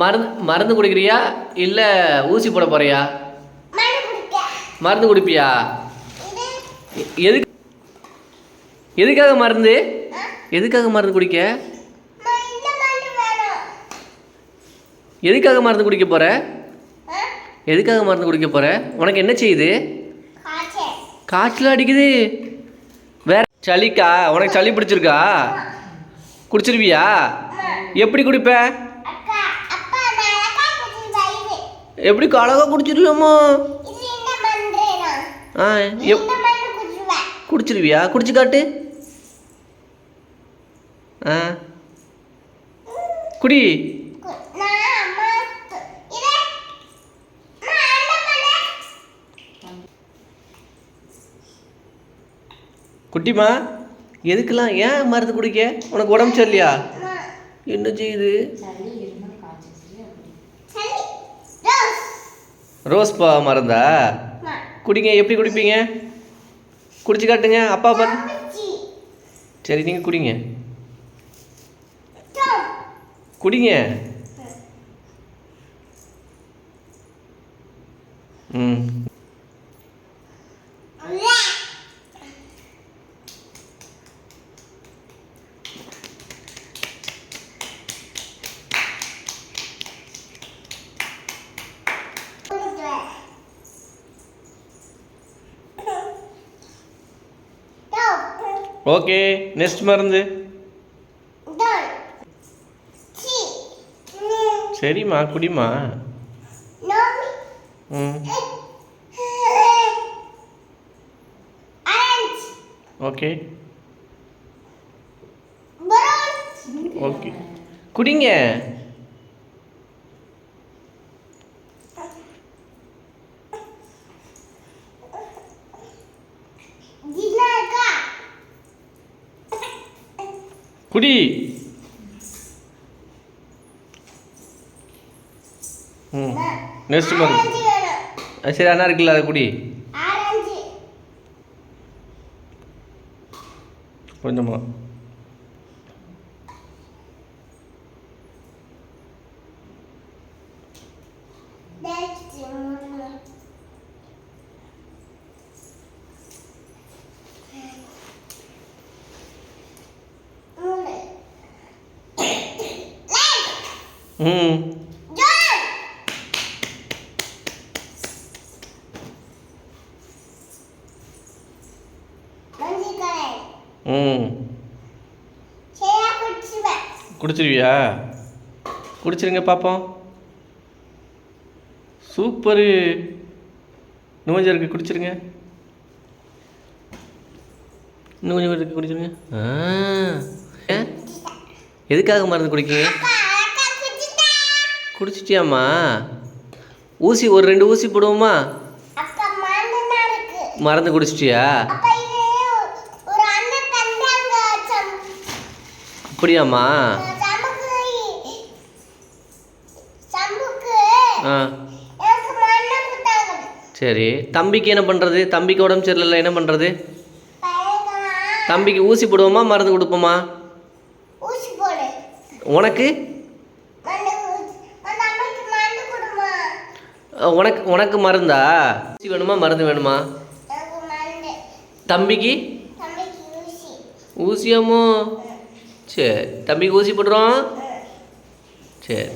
மருந்து மருந்து குடிக்கிறியா? இல்லை ஊசி போட போறியா? மருந்து குடிப்பியா? எதுக்கு எதுக்காக மருந்து? எதுக்காக மருந்து குடிக்க? எதுக்காக மருந்து குடிக்க போற? ஆ? எதுக்காக மருந்து குடிக்க போற? உனக்கு என்ன செய்யுது? காய்ச்சல். அடிக்குது. வேற சளிக்கா? உனக்கு சளி பிடிச்சிருக்கா? குடிச்சிருவியா? எப்படி குடிப்ப அக்கா அப்பா மிளகாய் குடிச்சு வயிறு எப்படி இந்த மன்றேனா ஆ குடிச்சிருவியா? குடிச்சு காட்டு. ஆ. குடி. குட்டிமா எதுக்கெல்லாம் ஏன் மருந்து குடிக்க? உனக்கு உடம்பு சரியில்லையா? என்ன செய்யுது சளி ரோஸ் ரோஸ் பா மருந்தா? குடிங்க எப்படி குடிப்பீங்க? குடிச்சு காட்டுங்க அப்பா பார்த்து சரி நீங்கள் குடிங்க. குடிங்க. ம். ஓகே நெக்ஸ்ட் மருந்து. சரிம்மா குடிமா. ம். ஓகே. ஓகே. குடிங்க. குடி. ம். நெக்ஸ்ட் அது சரி அண்ணா இருக்குல்ல அதை குடி. ஆரஞ்சு. கொஞ்சமா. நெக்ஸ்ட் ம். ம். குடிச்சிருவியா? குடிச்சிருங்க பார்ப்போம் சூப்பரு. இன்னும் இருக்கு குடிச்சிருங்க. இன்னும் கொஞ்சம் இருக்கு குடிச்சிருங்க. ஆ. எதுக்காக மருந்து குடிக்கீங்க? குடிச்சிட்டியாம்மா? ஊசி ஒரு ரெண்டு ஊசி போடுவோமா? மருந்து குடிச்சிட்டியா? அப்படியாம்மா? ஆ. சரி. தம்பிக்கு என்ன பண்ணுறது தம்பிக்கு உடம்பு சரியில்லை என்ன பண்ணுறது தம்பிக்கு ஊசி போடுவோமா? மருந்து கொடுப்போமா? உனக்கு? உனக்கு உனக்கு மருந்தா? ஊசி வேணுமா? மருந்து வேணுமா? தம்பிக்கு? தம்பிக்கு ஊசி. ஊசியாமோ சரி தம்பிக்கு ஊசி போடுறோம் சரி.